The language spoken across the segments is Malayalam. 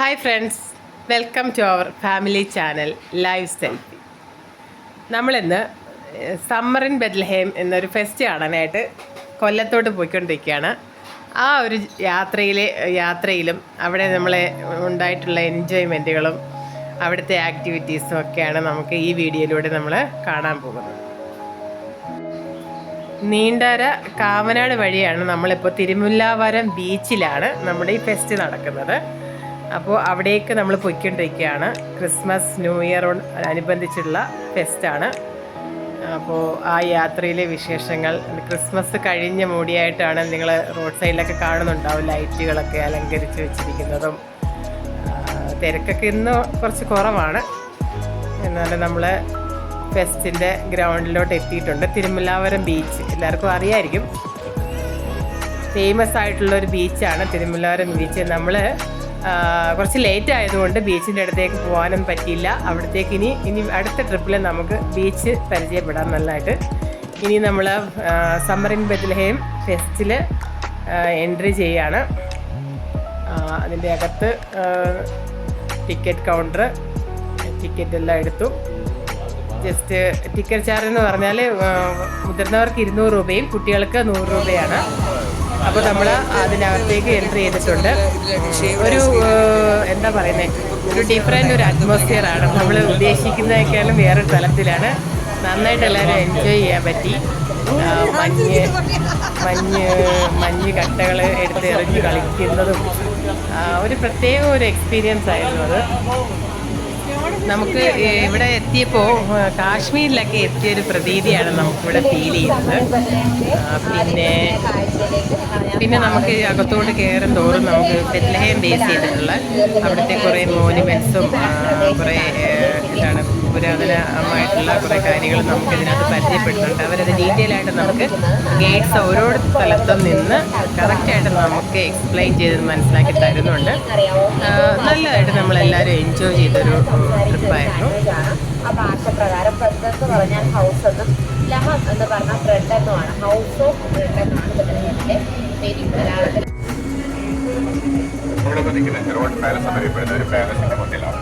Hi friends welcome to our family channel live selfie നമ്മളിന്ന് സമ്മർ ഇൻ ബെത്ലഹേം എന്നൊരു ഫെസ്റ്റ് കാണാനായിട്ട് കൊല്ലത്തോട്ട് പോയിക്കൊണ്ടിരിക്കുകയാണ്. ആ ഒരു യാത്രയിലെ യാത്രയിലും അവിടെ നമ്മളെ ഉണ്ടായിട്ടുള്ള എൻജോയ്മെന്റുകളും അവിടുത്തെ ആക്ടിവിറ്റീസും ഒക്കെയാണ് നമുക്ക് ഈ വീഡിയോയിലൂടെ നമ്മൾ കാണാൻ പോകുന്നത്. നീണ്ടര കാവനാട് വഴിയാണ് നമ്മളിപ്പോൾ തിരുമുല്ലാവരം ബീച്ചിലാണ് നമ്മുടെ ഈ ഫെസ്റ്റ് നടക്കുന്നത്. അപ്പോൾ അവിടേക്ക് നമ്മൾ പൊയ്ക്കൊണ്ടിരിക്കുകയാണ്. ക്രിസ്മസ് ന്യൂ ഇയറോട് അനുബന്ധിച്ചുള്ള ഫെസ്റ്റാണ് അപ്പോൾ ആ യാത്രയിലെ വിശേഷങ്ങൾ ക്രിസ്മസ് കഴിഞ്ഞ മൂടിയായിട്ടാണ് നിങ്ങൾ റോഡ് സൈഡിലൊക്കെ കാണുന്നുണ്ടാവും ലൈറ്റുകളൊക്കെ അലങ്കരിച്ച് വെച്ചിരിക്കുന്നതും. തിരക്കൊക്കെ ഇന്ന് കുറച്ച് കുറവാണ്. എന്നാലും നമ്മൾ ഫെസ്റ്റിന്റെ ഗ്രൗണ്ടിലോട്ട് എത്തിയിട്ടുണ്ട്. തിരുമലാവരം ബീച്ച്. എല്ലാവർക്കും അറിയായിരിക്കും. ഫേമസ് ആയിട്ടുള്ള ഒരു ബീച്ചാണ് തിരുമലാവരം ബീച്ച്. നമ്മൾ കുറച്ച് ലേറ്റ് ആയതുകൊണ്ട് ബീച്ചിന്റെ അടുത്തേക്ക് പോകാനും പറ്റിയില്ല. അവിടത്തേക്ക് ഇനി ഇനി അടുത്ത ട്രിപ്പിൽ നമുക്ക് ബീച്ച് പരിചയപ്പെടാം നല്ലതായിട്ട് ഇനി നമ്മൾ സമ്മർ ഇൻ ബെത്ലഹേം ഫെസ്റ്റിൽ എൻട്രി ചെയ്യാണ്. അതിന്റെ അകത്ത് ടിക്കറ്റ് കൗണ്ടർ ടിക്കറ്റ് എല്ലാം എടുത്തു. ജസ്റ്റ് ടിക്കറ്റ് ചാർജ് എന്ന് പറഞ്ഞാൽ മുതിർന്നവർക്ക് ഇരുന്നൂറ് രൂപയും കുട്ടികൾക്ക് നൂറ് രൂപയാണ്. അപ്പോൾ നമ്മൾ അതിനകത്തേക്ക് എൻട്രി ചെയ്തിട്ടുണ്ട്. ഒരു എന്താ പറയുന്നത് ഒരു ഡിഫറെന്റ് ഒരു അറ്റ്മോസ്ഫിയർ ആണ്. നമ്മൾ ഉദ്ദേശിക്കുന്നതൊക്കെയാലും വേറെ തലത്തിലാണ്. നന്നായിട്ട് എല്ലാവരും എൻജോയ് ചെയ്യാൻ പറ്റി. മഞ്ഞ് മഞ്ഞ് മഞ്ഞ് കട്ടകൾ എടുത്ത് എറിഞ്ഞ് കളിക്കുന്നതും ഒരു പ്രത്യേക ഒരു എക്സ്പീരിയൻസ് ആയിരുന്നു അത്. നമുക്ക് ഇവിടെ എത്തിയപ്പോൾ കാശ്മീരിലൊക്കെ എത്തിയൊരു പ്രതീതിയാണ് നമുക്കിവിടെ ഫീൽ ചെയ്യുന്നത്. പിന്നെ പിന്നെ നമുക്ക് അകത്തോട്ട് കയറും തോറും നമുക്ക് ബെത്ലഹേം ബേസ് ചെയ്തിട്ടുള്ള അവിടുത്തെ കുറേ മോനുമെൻസും കുറേ എന്താണ് പുരാതനമായിട്ടുള്ള കുറേ കാര്യങ്ങൾ നമുക്ക് ഇതിനകത്ത് പരിചയപ്പെടുന്നുണ്ട്. അവരത് ഡീറ്റെയിൽ ആയിട്ട് നമുക്ക് ഗൈഡ്സ് ഓരോ സ്ഥലത്തും നിന്ന് കറക്റ്റായിട്ട് നമുക്ക് എക്സ്പ്ലെയിൻ ചെയ്ത് മനസ്സിലാക്കി തരുന്നുണ്ട്. നല്ലതായിട്ട് നമ്മളെല്ലാവരും എൻജോയ് ചെയ്തൊരു ട്രിപ്പായിരുന്നു. ആ ഭാഷ പ്രകാരം ഫ്രണ്ട് എന്ന് പറഞ്ഞാൽ ഹൗസ് എന്നും പറഞ്ഞാൽ ഹൗസ് ഓഫ് മലയാളത്തിൽ റോഡ് പാലസ് എന്നറിയപ്പെടുന്ന ഒരു പാലസിന്റെ മുന്നിലാണ്.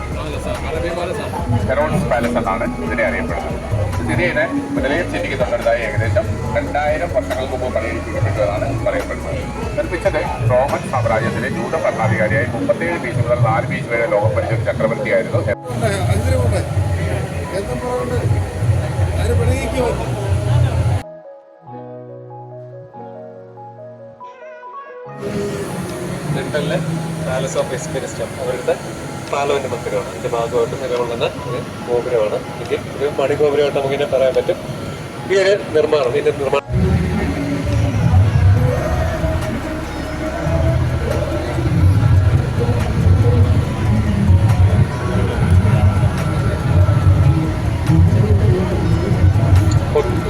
ഹെറോഡ്സ് പാലസ് എന്നാണ് ഇതിനെ അറിയപ്പെടുന്നത്. സ്ഥിതി ചെയ്യുന്ന മുതലേ സിറ്റിക്ക് തൊട്ടടുത്തായി ഏകദേശം രണ്ടായിരം വർഷങ്ങൾക്ക് മുമ്പ് പണിയിരിക്കപ്പെട്ടതാണ് പറയപ്പെടുന്നത്. നിർമ്മിച്ചത് റോമൻ സാമ്രാജ്യത്തിലെ ജൂത ഭരണാധികാരിയായ മുപ്പത്തേഴ് ബീച്ച് മുതൽ നാല് ബീച്ച് വരെ ലോകം ഭരിച്ച ചക്രവർത്തിയായിരുന്നു ലണ്ടനിലെ പാലസ് ഓഫ് വെസ്റ്റ്മിനിസ്റ്റർ. അവരുടെ പാർലമെന്റ് മന്ദിരമാണ് അതിന്റെ ഭാഗമായിട്ട് നിലകൊള്ളുന്ന ഒരു ഗോപുരമാണ്. ഇത് ഒരു മണിഗോപുരമായിട്ട് നമുക്കിനെ പറയാൻ പറ്റും. ഈ ഒരു നിർമ്മാണം ഇതിന്റെ നിർമ്മാണം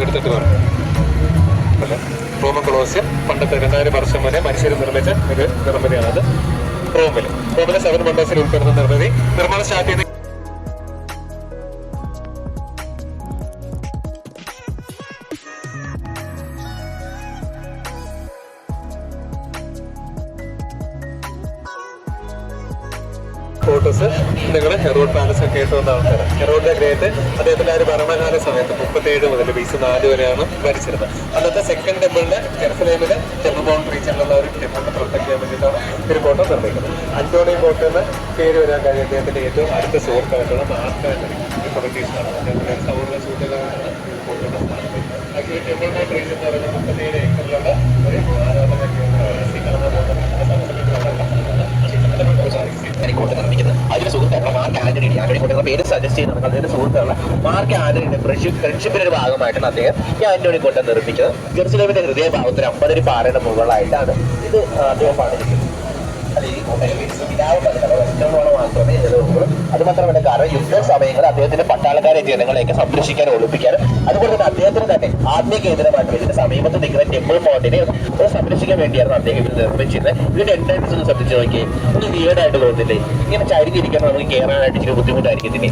എടുത്തിട്ട് കൊളോസിയം പണ്ടത്തെ രണ്ടായിരം വർഷം വരെ മനുഷ്യർ നിർമ്മിച്ച ഒരു സെവൻ വണ്ടേഴ്സിൽ ഉൾപ്പെടുന്ന നിർമ്മിതി നിർമ്മാണം സ്റ്റാർട്ട് ചെയ്ത് ഫോട്ടോസ് നിങ്ങൾ ഹെറോഡ് പാലസ് ഒക്കെ ആയിട്ട് വന്ന ആൾക്കാർ ഹെറോഡിന്റെ ഗ്രേറ്റ് അദ്ദേഹത്തിന്റെ ആ ഒരു ഭരണകാല സമയത്ത് മുപ്പത്തേഴ് മുതൽ ബി സി നാല് വരെയാണ് ഭരിച്ചിരുന്നത്. അന്നത്തെ സെക്കൻഡ് ടെമ്പിളിന്റെ ജെറുസലേമിലെ ടെമ്പിൾ മൗണ്ട് റീജിയനിലുള്ള ഒരു ടെമ്പിളിനെ പ്രൊട്ടക്ട് ചെയ്യാൻ വേണ്ടിയിട്ടാണ് ഒരു ഫോട്ടോ നിർമ്മിക്കുന്നത്. അന്റോണി കോട്ട എന്ന പേര് വരാൻ കാര്യം അദ്ദേഹത്തിന്റെ ഏറ്റവും അടുത്ത സുഹൃത്തായിട്ടുള്ള മാർക്കായിട്ടുള്ള ഒരു പ്രൊട്ടക്ടീഷനാണ് അദ്ദേഹത്തിന്റെ സൗഹൃദ സൂചകമാണ് മുപ്പത്തേഴ് ഏക്കറിലുള്ള ഒരു ആരാധന നിർമ്മിക്കുന്നത്. ആന്റണി പേര് സജസ്റ്റ് ചെയ്യുന്നത് അദ്ദേഹത്തിന്റെ സുഹൃത്തുക്കളെ മാർക്ക് ആന്റണിയുടെ ഫ്രണ്ട്ഷിപ്പിന്റെ ഒരു ഭാഗമായിട്ടാണ് അദ്ദേഹം ഈ ആന്റണി കൊണ്ട് നിർമ്മിക്കുന്നത് ജെറുസലേമിന്റെ ഹൃദയഭാഗത്തിൽ അമ്പതടി പാറയുടെ മുകളിലായിട്ടാണ് ഇത് അദ്ദേഹം പാടിയിരിക്കുന്നത്. അല്ലെങ്കിൽ മാത്രമേ നിലനിൽക്കുള്ളൂ അത് മാത്രമല്ല കാരണം യുദ്ധ സമയങ്ങളിൽ അദ്ദേഹത്തിന്റെ പട്ടാളക്കാരെ ജനങ്ങളെയൊക്കെ സംരക്ഷിക്കാനും ഒളിപ്പിക്കാനും അതുപോലെ തന്നെ അദ്ദേഹത്തിന് തന്നെ ആത്മീയ കേന്ദ്രമായിട്ട് ഇതിന്റെ സമീപത്ത് നിൽക്കുന്ന ടെമ്പിൾ മൗണ്ടിനെ സംരക്ഷിക്കാൻ വേണ്ടിയായിരുന്നു അദ്ദേഹം ഇത് നിർമ്മിച്ചിരുന്നത്. ഇതിന്റെ എൻട്രൻസ് ഒന്ന് ശ്രദ്ധിച്ചു നോക്കി ഒന്ന് വീടായിട്ട് തോന്നില്ലേ ഇങ്ങനെ ചരിഞ്ഞിരിക്കാൻ നമുക്ക് കയറാനായിട്ട് ഇച്ചിരി ബുദ്ധിമുട്ടായിരിക്കും ഇതിനെ.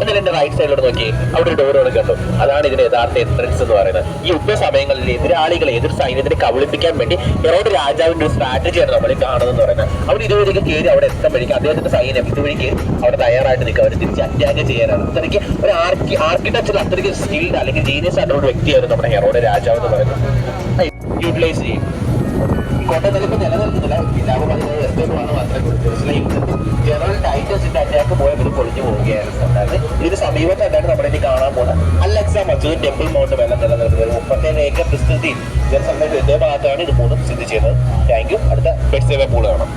എന്നാൽ എന്റെ റൈറ്റ് സൈഡിലോട്ട് നോക്കി അവിടെ ഒരു ഡോറോട് കണ്ടു. അതാണ് ഇതിന്റെ യഥാർത്ഥ എൻട്രൻസ് എന്ന് പറയുന്നത്. ഈ യുദ്ധ സമയങ്ങളിൽ എതിരാളികളെ എതിർ സൈന്യത്തിനെ കബളിപ്പിക്കാൻ വേണ്ടി ഹെറോഡ് രാജാവിന്റെ ഒരു സ്ട്രാറ്റജിയാണ് നമ്മൾ കാണുന്നത് പറയുന്നത്. അവർ ഇതുവഴിക്ക് കയറി അവിടെ എത്താൻ വഴിക്ക് അദ്ദേഹത്തിന്റെ സൈന്യം ഇതുവഴിക്ക് അവിടെ തയ്യാറായിട്ട് നിൽക്കുക. അവർ തിരിച്ച് അറ്റാക്ക് ചെയ്യാനാണ്. അത്രയ്ക്ക് ഒരു ആർക്കി ആർക്കിടെക്ചർ അത്രയ്ക്ക് സ്കിൽഡ് അല്ലെങ്കിൽ ജീനിയസ് ആയിട്ടുള്ള ഒരു വ്യക്തിയായിരുന്നു നമ്മുടെ ഹെറോയുടെ രാജാവ് എന്ന് പറയുന്നത്. യൂട്ടിലൈസ് ചെയ്യും. കോട്ടയം നിലപ്പ് നിലനിൽക്കുന്നില്ല. പിതാവ് ജനറൽ ടൈറ്റസിന്റെ അറ്റാക്ക് പോയ ഇവർ പൊളിഞ്ഞു പോവുകയായിരുന്നു ഇതിന് സമീപത്തായിട്ടാണ് നമ്മുടെ ഇനി കാണാൻ പോകുന്നത്. അലക്സ മസൂദ് ടെമ്പിൾ മൗണ്ട് വെള്ളം നിലനിർത്തുന്നത് മുപ്പത്തേഴ് ഏക്കർ വിസ്തൃതി ജനസംഖ്യയുടെ ഇതേ ഭാഗത്താണ് ഇത് മൂന്നും സ്ഥിതി ചെയ്യുന്നത്. താങ്ക് യു അടുത്ത ബെഡ് പൂൾ കാണാം.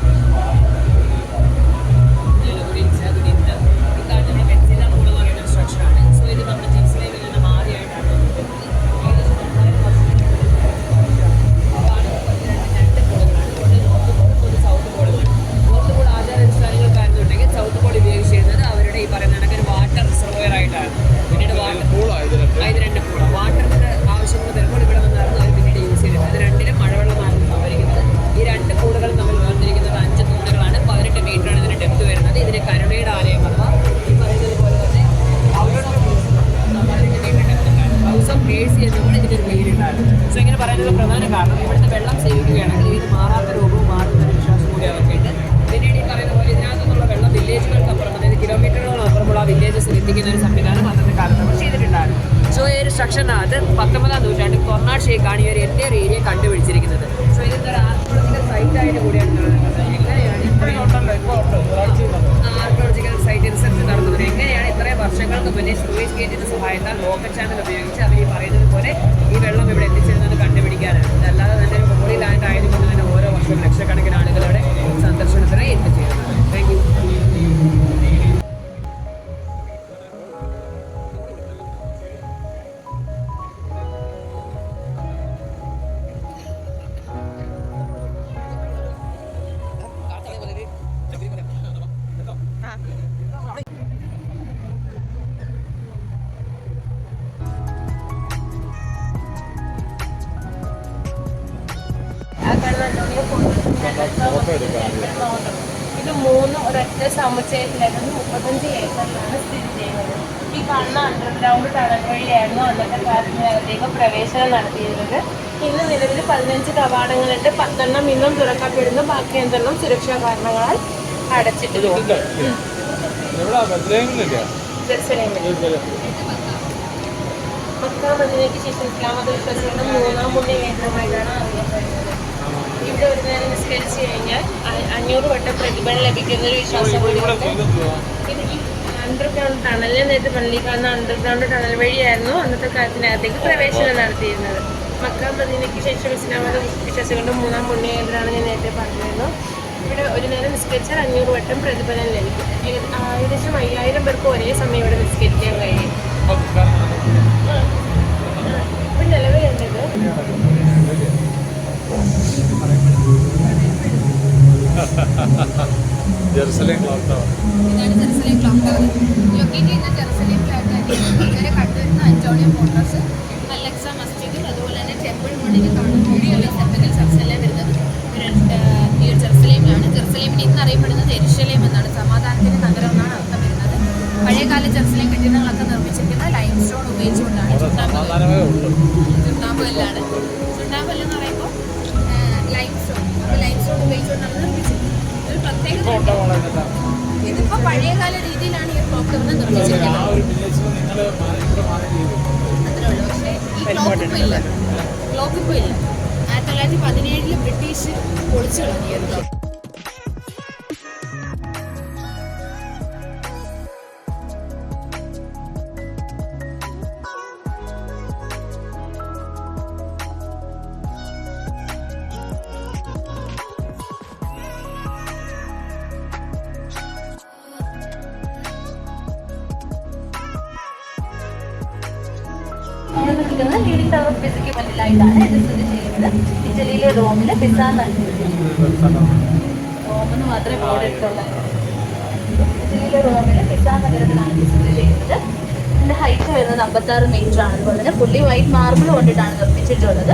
ഇത് മൂന്ന് ഒരൊറ്റ സമുച്ചയത്തിലായിരുന്നു. മുപ്പത്തഞ്ച് ഏക്കറിലാണ് സ്ഥിതി ചെയ്യുന്നത്. ഈ കാണുന്ന അണ്ടർഗ്രൗണ്ട് ടണൽ വഴിയായിരുന്നു അന്നത്തെ കാലത്തിനകത്തേക്ക് പ്രവേശനം നടത്തിയിരുന്നത്. ഇന്ന് നിലവിൽ പതിനഞ്ച് കവാടങ്ങളുണ്ട്. പത്തെണ്ണം ഇന്നും തുറക്കപ്പെടുന്നു. ബാക്കി എന്തെണ്ണം സുരക്ഷാ കാരണങ്ങളാൽ അടച്ചിട്ടുണ്ട്. ജെറുസലേമിൽ മക്ക മദീനയ്ക്ക് ശേഷം ഇസ്ലാമത വിശ്വാസികളുടെ മൂന്നാം പുണ്യ കേന്ദ്രമായിട്ടാണ് അറിയപ്പെടുന്നത്. ഇവിടെ ഒരു നേരം നിസ്കരിച്ചു കഴിഞ്ഞാൽ അഞ്ഞൂറ് വട്ടം പ്രതിഫലം ലഭിക്കുന്ന ഒരു വിശ്വാസം കൂടിയുണ്ട്. അണ്ടർഗ്രൗണ്ട് ടണലിൽ നേരത്തെ പള്ളി കാണുന്ന അണ്ടർഗ്രൗണ്ട് ടണൽ വഴിയായിരുന്നു അന്നത്തെ കാലത്തിനകത്തേക്ക് പ്രവേശനം നടത്തിയിരുന്നത്. മക്ക മദീനയ്ക്ക് ശേഷം ഇസ്ലാമത വിശ്വാസികളുടെ മൂന്നാം പുണ്യ കേന്ദ്രമാണ് ഞാൻ നേരത്തെ പറഞ്ഞിരുന്നു. ഇവിടെ ഒരു നേരം നിസ്കരിച്ചാൽ അഞ്ഞൂറ് വട്ടം പ്രതിഫലം ലഭിക്കും. ഏക- ഏകദേശം അയ്യായിരം പേർക്ക് ഒരേ സമയം ഇവിടെ നിസ്കരിക്കാൻ കഴിയും. ഇപ്പൊ നിലവിലുണ്ടത് Jerusalem clock tower Jerusalem clock tower locate ചെയ്യുന്ന ജെറുസലേമിലായിട്ട് ഇങ്ങനെ കണ്ടുവരുന്ന അന്റോണിയോ ഫോട്ടോസ് അലക്സ മസ്ജിദ് അതുപോലെ തന്നെ ടെമ്പിൾ മണ്ണിന് കാണുന്ന കൂടിയുള്ള സ്ഥലത്തുകൾ ജെറുസലേം വരുന്നത്. ഈ ജെറുസലേമിലാണ്. ഇന്ന് അറിയപ്പെടുന്നത് എരുഷലേം എന്നാണ്. ബ്രിട്ടീഷ് പൊളിച്ചു കളഞ്ഞു നിൽക്കുന്നത് ലീഡിംഗ് ടവർ ഓഫ് പിസയ്ക്ക് മുന്നിലായിട്ടാണ് ഇത് സ്ഥിതി ചെയ്യുന്നത്. ഇറ്റലിയിലെ റോമിലെ പിസ റോമെന്ന് മാത്രമേ ബോർഡ് ഇറ്റലിയിലെ റോമിലെ പിസ നഗരത്തിലാണ് ഇത് സ്ഥിതി ചെയ്യുന്നത്. ഇതിന്റെ ഹൈറ്റ് വരുന്നത് അമ്പത്താറ് മീറ്റർ ആണ്. അതുപോലെ തന്നെ പുള്ളി വൈറ്റ് മാർബിൾ കൊണ്ടിട്ടാണ് നിർമ്മിച്ചിട്ടുള്ളത്.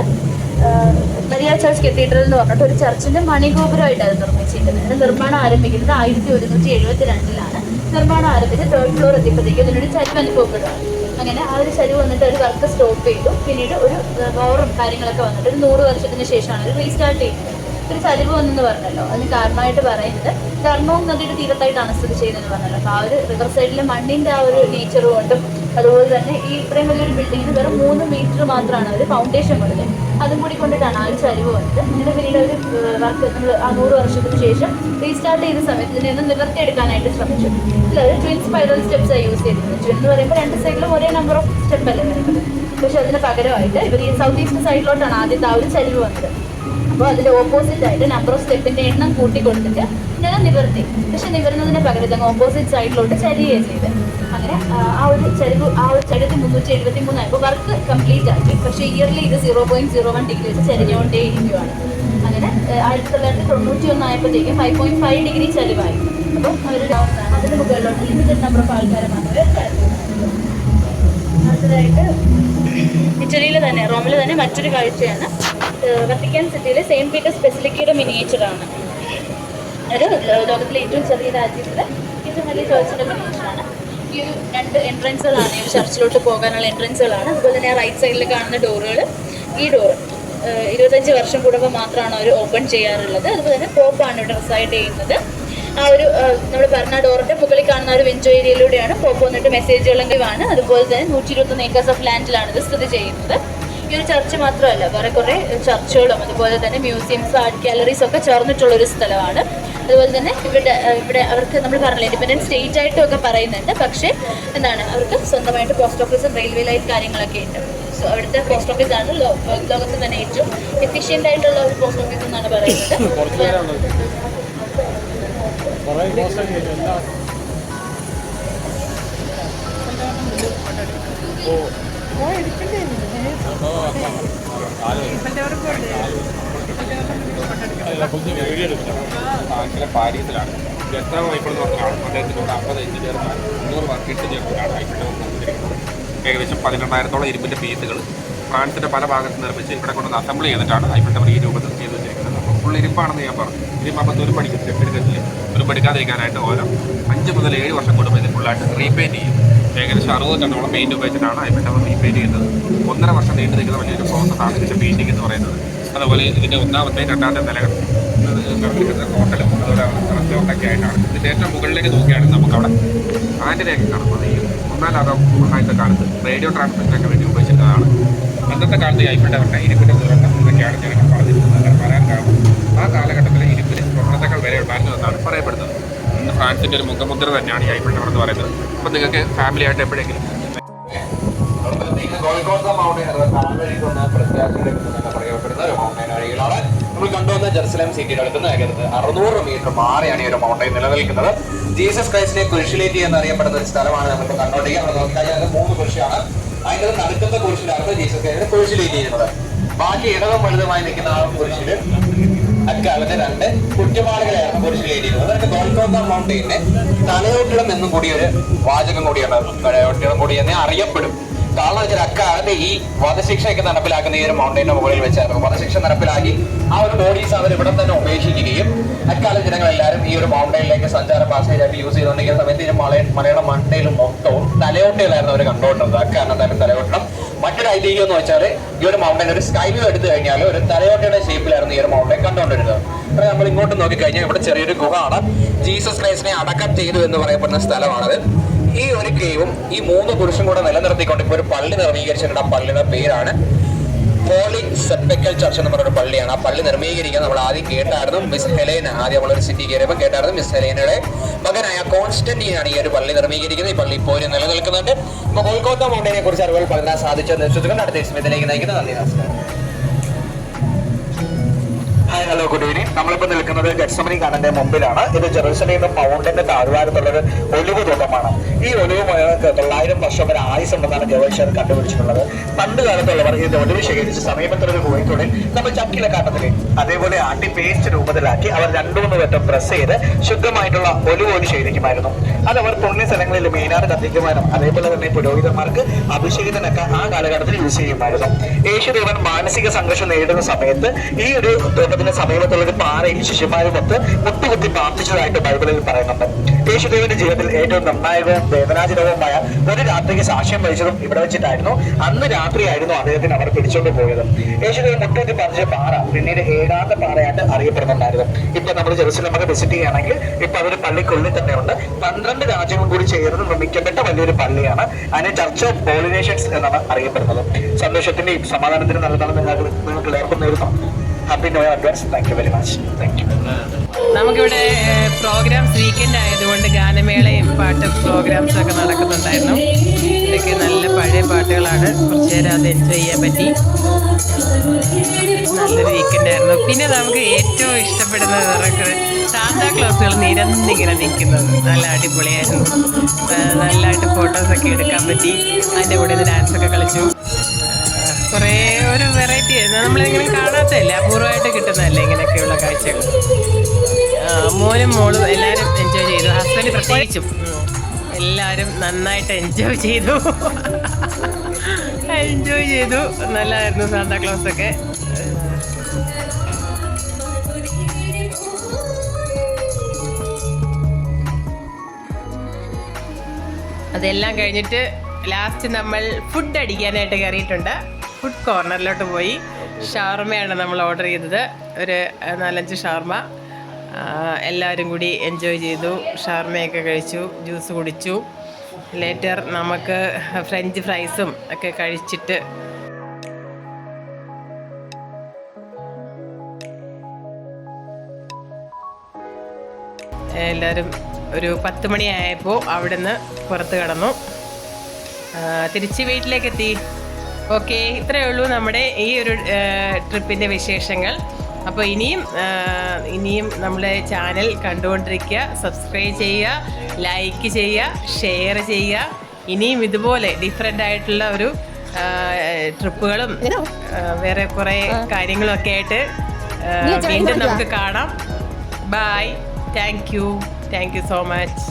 മരിയ ചർച്ച് കത്തീഡ്രൽ എന്ന് പറഞ്ഞിട്ട് ഒരു ചർച്ചിന്റെ മണിഗോപുരമായിട്ട് അത് നിർമ്മിച്ചിരിക്കുന്നത് നിർമ്മാണം ആരംഭിക്കുന്നത് ആയിരത്തി ഒരുന്നൂറ്റി എഴുപത്തി രണ്ടിലാണ് നിർമ്മാണം ആരംഭിച്ച് തേർഡ് ഫ്ലോർ എത്തിയപ്പോഴത്തേക്കും ഇതിനൊരു ചരിവ് അനുഭവപ്പെടുകയാണ് അങ്ങനെ ആ ഒരു ചരിവ് വന്നിട്ട് ഒരു വർക്ക് സ്റ്റോപ്പ് ചെയ്തു. പിന്നീട് ഒരു പവറും കാര്യങ്ങളൊക്കെ വന്നിട്ട് ഒരു നൂറ് വർഷത്തിന് ശേഷമാണ് ഇത് റീസ്റ്റാർട്ട് ചെയ്തത്. ഒരു ചരിവ് വന്നെന്ന് പറഞ്ഞല്ലോ. അതിന് കാരണമായിട്ട് പറയുന്നത് കർണവും നദിയുടെ തീരത്തായിട്ടാണ് സ്ഥിതി ചെയ്യുന്നതെന്ന് പറഞ്ഞല്ലോ. അപ്പോൾ ആ ഒരു റിവർ സൈഡിലെ മണ്ണിന്റെ ആ ഒരു നേച്ചർ കൊണ്ടും അതുപോലെ തന്നെ ഈ ഇത്രയും വലിയൊരു ബിൽഡിങ്ങിന് വെറും മാത്രമാണ് അവർ ഫൗണ്ടേഷൻ കൊടുത്തത്. അതും കൂടി കൊണ്ടിട്ടാണ് ആ ഒരു ചരിവ് വന്നത്. അങ്ങനെ പിന്നീട് ഒരു വർക്ക് നമ്മൾ ആ നൂറ് വർഷത്തിന് ശേഷം റീസ്റ്റാർട്ട് ചെയ്ത സമയത്ത് ഇതിനെ ഒന്ന് നിവർത്തിയെടുക്കാനായിട്ട് ശ്രമിച്ചു. അല്ല ട്വിൻ സ്പൈറൽ സ്റ്റെപ്സ് ആയി യൂസ് ചെയ്തിരുന്നത്. ട്വിൻ എന്ന് പറയുമ്പോൾ രണ്ട് സൈഡിലും ഒരേ നമ്പർ ഓഫ് സ്റ്റെപ്പ് അല്ലേ വരുന്നത്. പക്ഷെ അതിന് പകരമായിട്ട് ഇവർ ഈ സൗത്ത് ഈസ്റ്റ് സൈഡിലോട്ടാണ് ആദ്യത്തെ ആ ഒരു ചരിവ് വന്നത്. അപ്പോൾ അതിന്റെ ഓപ്പോസിറ്റ് ആയിട്ട് നമ്പർ ഓഫ് സ്റ്റെപ്പിന്റെ എണ്ണം കൂട്ടി ഞാൻ നിവർത്തി. പക്ഷെ നിവർന്നതിന് പകരം അങ്ങ് ഓപ്പോസിറ്റ് സൈഡിലോട്ട് ചരിയേ ചെയ്ത്. അങ്ങനെ ആ, ഒരു ചരിവ് ആ ഒരു ചരിവ് മുന്നൂറ്റി എഴുപത്തി മൂന്നായപ്പോൾ വർക്ക് കംപ്ലീറ്റ് ആക്കി. പക്ഷേ ഇയർലി ഇത് zero point zero one degree വെച്ച് ചരിഞ്ഞുകൊണ്ടേ ഇരിക്കുകയാണ് അങ്ങനെ ആയിരത്തി തൊള്ളായിരത്തി തൊണ്ണൂറ്റി ഒന്നായപ്പോഴത്തേക്കും ഫൈവ് പോയിന്റ് ഫൈവ് ഡിഗ്രി ചരിവായി. അപ്പോൾ അവർ അതിന് മുകളിലോട്ട് ലിമിറ്റഡ് നമ്പർ ഓഫ് ആൾക്കാരെ മാത്രമേ. അടുത്തതായിട്ട് ഇറ്റലിയിൽ തന്നെ റോമിൽ തന്നെ മറ്റൊരു കാഴ്ചയാണ് വത്തിക്കാൻ സിറ്റിയിലെ സെയിന്റ് പീറ്റേഴ്സ് ബെസിലിക്കയുടെ മിനിയേച്ചറാണ് ഒരു ലോകത്തിലെ ഏറ്റവും ചെറിയ രാജ്യത്തിലെ ഏറ്റവും വലിയ ചോദിച്ചിന്റെ മിനിയേച്ചറാണ് ഈ ഒരു രണ്ട് എൻട്രൻസുകളാണ് ഈ ചർച്ചിലോട്ട് പോകാനുള്ള എൻട്രൻസുകളാണ് അതുപോലെ തന്നെ റൈറ്റ് സൈഡിൽ കാണുന്ന ഡോറുകൾ ഈ ഡോറ് ഇരുപത്തഞ്ച് വർഷം കൂടുമ്പോൾ മാത്രമാണ് അവർ ഓപ്പൺ ചെയ്യാറുള്ളത്. അതുപോലെ തന്നെ പോപ്പാണ് ഇവിടെ റിസൈഡ് ചെയ്യുന്നത്. ആ ഒരു നമ്മൾ പറഞ്ഞ ഡോറിന്റെ മുകളിൽ കാണുന്ന ഒരു വെഞ്ചോ ഏരിയയിലൂടെയാണ് പോപ്പ് വന്നിട്ട് മെസ്സേജുകളെങ്കിലും ആണ് അതുപോലെ തന്നെ നൂറ്റി ഇരുപത്തൊന്ന് ഏക്കേഴ്സ് ഓഫ് ലാൻഡിലാണ് ഇത് സ്ഥിതി ചെയ്യുന്നത്. ഈ ഒരു ചർച്ച് മാത്രമല്ല. വേറെ കുറേ ചർച്ചുകളും അതുപോലെ തന്നെ മ്യൂസിയംസ് ആർട്ട് ഗാലറീസ് ഒക്കെ ചേർന്നിട്ടുള്ള ഒരു സ്ഥലമാണ്. അതുപോലെ തന്നെ ഇവിടെ ഇവിടെ അവർക്ക് നമ്മൾ പറഞ്ഞില്ല ഇൻഡിപെൻഡന്റ് സ്റ്റേറ്റ് ആയിട്ടും ഒക്കെ പറയുന്നുണ്ട്. പക്ഷേ എന്താണ് അവർക്ക് സ്വന്തമായിട്ട് പോസ്റ്റ് ഓഫീസും റെയിൽവേ ലൈറ്റ് കാര്യങ്ങളൊക്കെ ഉണ്ട്. സോ അവിടുത്തെ പോസ്റ്റ് ഓഫീസ് ആണ് ലോകത്ത് തന്നെ ഏറ്റവും എഫിഷ്യന്റ് ആയിട്ടുള്ള ഒരു പോസ്റ്റ് ഓഫീസ് എന്നാണ് പറയുന്നത്. ഫ്രാൻസിലെ പാരീസിലാണ് എത്ര എന്ന് പറഞ്ഞാണ് അദ്ദേഹത്തിനോട് അമ്പത് എഞ്ചിനീയർമാർ മുന്നൂറ് ചേർത്തിട്ടാണ് ഐഫിൾ ടവർ നിർമ്മിച്ചിരിക്കുന്നത് ഏകദേശം പതിനെണ്ണായിരത്തോളം ഇരുമ്പിന്റെ പീസുകൾ ഫ്രാൻസിന്റെ പല ഭാഗത്ത് നിർമ്മിച്ച് ഇവിടെ കൊണ്ടുവന്ന് അസംബിൾ ചെയ്തിട്ടാണ് ടവർ ഈ രൂപത്തിൽ ചെയ്തു വെച്ചിരിക്കുന്നത്. അപ്പോൾ ഫുൾ ഇരിപ്പാണെന്ന് ഞാൻ പറഞ്ഞു. ഇരുമ്പാകുമ്പോൾ തുരുമ്പടിക്കും ഒരു പഠിക്കാതിരിക്കാനായിട്ട് ഓരോ അഞ്ച് മുതൽ ഏഴ് വർഷം കൂടുമ്പോൾ ഇത് ഫുള്ളായിട്ട് റീപെയിന്റ് ചെയ്യും. ഏകദേശം അറുപത് ടണ്ണോളം പെയിന്റ് ഉപയോഗിച്ചിട്ടാണ് ഐഫിൾ ടവർ റീപെയിന്റ് ചെയ്യുന്നത്. ഒന്നര വർഷം നീണ്ടു നിൽക്കുന്ന വലിയൊരു പ്രോസസ്സാണ് ഇതിന്റെ പെയിന്റിംഗ് എന്ന് പറയുന്നത്. അതുപോലെ ഇതിന്റെ ഒന്നാമത്തെ രണ്ടാമത്തെ നിലകൾ ഹോട്ടലും അതുപോലെ റെസ്റ്റോറന്റൊക്കെ ആയിട്ടാണ്. ഇതിന്റെ ഏറ്റവും മുകളിലേക്ക് നോക്കിയാണ് നമുക്കവിടെ ആന്റിനയൊക്കെ കാണുന്നത് ഈ ഒന്നാം മഹായുദ്ധ കാലത്ത് റേഡിയോ ട്രാൻസ്മിഷനൊക്കെ വേണ്ടി ഉപയോഗിച്ചിരുന്നതാണ് അന്നത്തെ കാലത്ത് ഈ ഐഫിൾ ടവറിന്റെ ഇരുമ്പിന്റെ ദുരന്തം ഇതൊക്കെയാണ് ഞാൻ പറഞ്ഞിരുന്നത്. വരാൻ കാരണം ആ കാലഘട്ടത്തിലെ ഇരുമ്പിന് സ്വർണത്തേക്കാൾ ഉണ്ടായിരുന്നു എന്നാണ് പറയപ്പെടുന്നത്. ഇന്ന് ഫ്രാൻസിന്റെ ഒരു മുഖമുദ്ര തന്നെയാണ് ഈ ഐഫിൾ ടവർ എന്ന് പറയുന്നത്. അപ്പോൾ നിങ്ങൾക്ക് ഫാമിലി ആയിട്ട് എപ്പോഴെങ്കിലും ജെറുസലേം സിറ്റിയുടെ അടുത്ത് ഏകദേശം അറുന്നൂറ് മീറ്റർ മാറിയാണ് ഈ ഒരു മൗണ്ടൈൻ നിലനിൽക്കുന്നത് ജീസസ് ക്രൈസ്റ്റിനെ കുരിശിലേറ്റി എന്നറിയപ്പെടുന്ന ഒരു സ്ഥലമാണ് നമുക്ക് കണ്ടോണ്ടിരിക്കുക നമ്മൾ നോക്കിക്കഴിഞ്ഞാൽ മൂന്ന് കുരിശാണ് അതിന്റെ നടുക്കുന്ന കുരിശിലാണ് ജീസസ് ക്രൈസ്റ്റിനെ കുരിശിലേറ്റി ചെയ്യുന്നത് ബാക്കി ഇടതും വലുതുമായി നിൽക്കുന്ന ആ കുരിശിൽ അക്കാലത്ത് രണ്ട് കുറ്റവാളികളെയാണ് കുരിശിലേറ്റിയിരുന്നത് അതായത് ഗോൾഗോത്ത മൗണ്ടൈനെ തലയോട്ടിടം എന്നും കൂടി ഒരു വാചകം കൂടിയാണ് തലയോട്ടിടം കൂടി എന്നെ അറിയപ്പെടും. കാരണം വെച്ചാൽ അക്കാലത്ത് ഈ വധശിക്ഷയൊക്കെ നടപ്പിലാക്കുന്ന ഈ ഒരു മൗണ്ടൈന്റെ മുകളിൽ വെച്ചായിരുന്നു. വധശിക്ഷ നടപ്പിലാക്കി ആ ഒരു ബോഡീസ് അവർ ഇവിടെ തന്നെ ഉപേക്ഷിക്കുകയും അക്കാല ജനങ്ങളെല്ലാവരും ഈ ഒരു മൗണ്ടൈനിലേക്ക് സഞ്ചാര പാസേജായിട്ട് യൂസ് ചെയ്തുകൊണ്ടിരിക്കുന്ന സമയത്ത് ഈ മലയ മലയുടെ മണ്ടയിലും മൊത്തവും തലയോട്ടുകളായിരുന്നു അവർ കണ്ടുകൊണ്ടിരുന്നത്. അക്കാരണം തന്നെ തലയോട്ടം. മറ്റൊരു ഐതിഹ്യം എന്ന് വെച്ചാൽ ഈ ഒരു മൗണ്ടൻ ഒരു സ്കൈ വ്യൂ എടുത്തു കഴിഞ്ഞാൽ ഒരു തലയോട്ടയുടെ ഷേപ്പിലായിരുന്നു ഈ ഒരു മൗണ്ടൻ കണ്ടുകൊണ്ടിരുന്നത്. അപ്പോൾ നമ്മൾ ഇങ്ങോട്ട് നോക്കിക്കഴിഞ്ഞാൽ ഇവിടെ ചെറിയൊരു ഗുഹ ആണ് ജീസസ് ക്രൈസ്റ്റിനെ അടക്കം ചെയ്തു എന്ന് പറയപ്പെടുന്ന സ്ഥലമാണത്. ഈ ഒരു കേവും ഈ മൂന്ന് പുരുഷൻ കൂടെ നിലനിർത്തിക്കൊണ്ട് ഇപ്പൊ ഒരു പള്ളി നിർമ്മീകരിച്ചിട്ടുണ്ട് ആ പള്ളിയുടെ പേരാണ് ഹോളി സെപ്പക്കൽ ചർച്ച് എന്ന് പറഞ്ഞൊരു പള്ളിയാണ്. ആ പള്ളി നിർമ്മീകരിക്കാൻ നമ്മൾ ആദ്യം കേട്ടായിരുന്നു മിസ് ഹെലേന ആദ്യം നമ്മളൊരു സിറ്റി കയറിയപ്പോൾ കേട്ടായിരുന്നു മിസ് ഹെലേനയുടെ മകനായ കോൺസ്റ്റന്റീനാണ് ഈ ഒരു പള്ളി നിർമ്മീകരിക്കുന്നത് ഈ പള്ളി ഇപ്പോഴും നിലനിൽക്കുന്നുണ്ട്. അപ്പോൾ കോൽക്കോത്ത മൗണ്ടനെ കുറിച്ച് അറിവുകൾ പകരാൻ സാധിച്ചെന്ന് വിശ്വസിച്ചുകൊണ്ട് അടുത്ത ഇതിലേക്ക് നയിക്കുന്നത് നന്ദി നമസ്കാരം. ഹലോ ഗുഡ് ഈവനിങ് നമ്മളിപ്പോൾ നിൽക്കുന്നത് ഗഡ്സമനി കാണന്റെ മുമ്പിലാണ്. ഇത് ജെറുസലേം മൗണ്ടിന്റെ താഴ്വാരത്തുള്ളത് ഒലിവ് തോട്ടമാണ് ഈ ഒലിവ് മരങ്ങൾക്ക് തൊള്ളായിരം വർഷം വരെ ആയുസ് ഉണ്ടെന്നാണ് ഗവേഷകർ കണ്ടുപിടിച്ചിട്ടുള്ളത്. പണ്ട് കാലത്തുള്ളവർ ഇത് ഒലിവ് ശേഖരിച്ച് സമീപത്തുള്ള കോഴിക്കോടിൽ നമ്മൾ ചക്കിലെ കാട്ടത്തിലെ അതേപോലെ ആട്ടി പേസ്റ്റ് രൂപത്തിലാക്കി അവർ രണ്ടു മൂന്ന് വട്ടം പ്രസ് ചെയ്ത് ശുദ്ധമായിട്ടുള്ള ഒലിവ് ഒലി ശേഖരിക്കുമായിരുന്നു. അത് അവർ പുണ്യ സ്ഥലങ്ങളിൽ മെയിനാറ് കത്തിക്കുമായിരുന്നു അതേപോലെ തന്നെ പുരോഹിതന്മാർക്ക് അഭിഷേകത്തിനൊക്കെ ആ കാലഘട്ടത്തിൽ യൂസ് ചെയ്യുമായിരുന്നു. യേശുദേവൻ മാനസിക സംഘർഷം നേരിടുന്ന സമയത്ത് ഈ ഒരു തോട്ടത്തിന്റെ സമീപത്തുള്ള ഒരു പാറയിൽ ശിശുമാരുമൊത്ത് മുട്ടുകുത്തി പ്രാർത്ഥിച്ചതായിട്ട് ബൈബിളിൽ പറയുന്നുണ്ട്. യേശുദേവന്റെ ജീവിതത്തിൽ ഏറ്റവും നിർണായകവും വേദനാജനകവുമായ ഒരു രാത്രിക്ക് സാക്ഷ്യം വഹിച്ചതും ഇവിടെ വെച്ചിട്ടായിരുന്നു. അന്ന് രാത്രിയായിരുന്നു അദ്ദേഹത്തിന് അവർ പിടിച്ചുകൊണ്ട് പോയത്. യേശുദേവൻ മുട്ടുകുത്തി പറഞ്ഞ പാറ പിന്നീട് ഏകാന്ത പാറയായിട്ട് അറിയപ്പെടുന്നുണ്ടായിരുന്നു. ഇപ്പൊ നമ്മൾ ജെറുസലമൊക്കെ വിസിറ്റ് ചെയ്യുകയാണെങ്കിൽ ഇപ്പൊ അതൊരു പള്ളിക്കുള്ളിൽ തന്നെയുണ്ട്. പന്ത്രണ്ട് രാജ്യങ്ങൾ കൂടി ചേർന്ന് നിർമ്മിക്കപ്പെട്ട വലിയൊരു പള്ളിയാണ്. അതിനെ ചർച്ച് ഓഫ് പോളിനേഷൻസ് എന്നാണ് അറിയപ്പെടുന്നത്. സന്തോഷത്തിന്റെയും സമാധാനത്തിന്റെ നൽകുന്ന നിങ്ങൾക്ക് നിങ്ങൾക്ക് എല്ലാവർക്കും നേരുന്നു. Happy new year advance thank you very much thank you നമുക്കിവിടെ പ്രോഗ്രാംസ് വീക്കെൻഡ് ആയതുകൊണ്ട് ഗാനമേളയും പാട്ട് പ്രോഗ്രാംസും ഒക്കെ നടക്കുന്നുണ്ടായിരുന്നു. ഇതൊക്കെ നല്ല പഴയ പാട്ടുകളാണ്. കുറച്ച് നേരം അത് എൻജോയ് ചെയ്യാൻ പറ്റി. നല്ലൊരു വീക്കെൻഡ് ആയിരുന്നു. പിന്നെ നമുക്ക് ഏറ്റവും ഇഷ്ടപ്പെടുന്നത് നിറക്കുന്നത് സാന്താ ക്ലോസുകൾ നിരന്നിങ്ങനെ നിൽക്കുന്നത്. നല്ല അടിപൊളിയായിരുന്നു. നല്ലതായിട്ട് ഫോട്ടോസൊക്കെ എടുക്കാൻ പറ്റി. അതിന്റെ കൂടെ ഡാൻസൊക്കെ കളിച്ചു. കുറേ ഒരു വെറൈറ്റി ആയിരുന്നു നമ്മളിങ്ങനെ കാണാത്തതല്ലേ? അപൂർവമായിട്ട് കിട്ടുന്നതല്ലേ ഇങ്ങനെയൊക്കെയുള്ള കാഴ്ചകൾ? മോനും മോളും എല്ലാവരും എൻജോയ് ചെയ്തു. ഹസ്ബൻഡ് പ്രത്യേകിച്ചും. എല്ലാവരും നന്നായിട്ട് എൻജോയ് ചെയ്തു. എൻജോയ് ചെയ്തു. നല്ലതായിരുന്നു സാന്താക്ലോസ് ഒക്കെ അതെല്ലാം കഴിഞ്ഞിട്ട് ലാസ്റ്റ് നമ്മൾ ഫുഡ് അടിക്കാനായിട്ട് കയറിയിട്ടുണ്ട്. ഫുഡ് കോർണറിലോട്ട് പോയി. ഷവർമയാണ് നമ്മൾ ഓർഡർ ചെയ്തത്. ഒരു നാലഞ്ച് ഷവർമ. എല്ലാവരും കൂടി എൻജോയ് ചെയ്തു. ഷവർമയൊക്കെ കഴിച്ചു ജ്യൂസ് കുടിച്ചു. ലേറ്റർ നമുക്ക് ഫ്രഞ്ച് ഫ്രൈസും ഒക്കെ കഴിച്ചിട്ട് എല്ലാവരും ഒരു പത്ത് മണിയായപ്പോൾ അവിടുന്ന് പുറത്ത് കടന്നു. തിരിച്ച് വീട്ടിലേക്ക് എത്തി. ഓക്കെ ഇത്രയേ ഉള്ളൂ നമ്മുടെ ഈ ഒരു ട്രിപ്പിന്റെ വിശേഷങ്ങൾ. അപ്പോൾ ഇനിയും ഇനിയും നമ്മുടെ ചാനൽ കണ്ടുകൊണ്ടിരിക്കുക സബ്സ്ക്രൈബ് ചെയ്യുക ലൈക്ക് ചെയ്യുക ഷെയർ ചെയ്യുക. ഇനിയും ഇതുപോലെ ഡിഫറെന്റ് ആയിട്ടുള്ള ഒരു ട്രിപ്പുകളും വേറെ കുറേ കാര്യങ്ങളൊക്കെ ആയിട്ട് വീണ്ടും നമുക്ക് കാണാം. Bye thank you thank you so much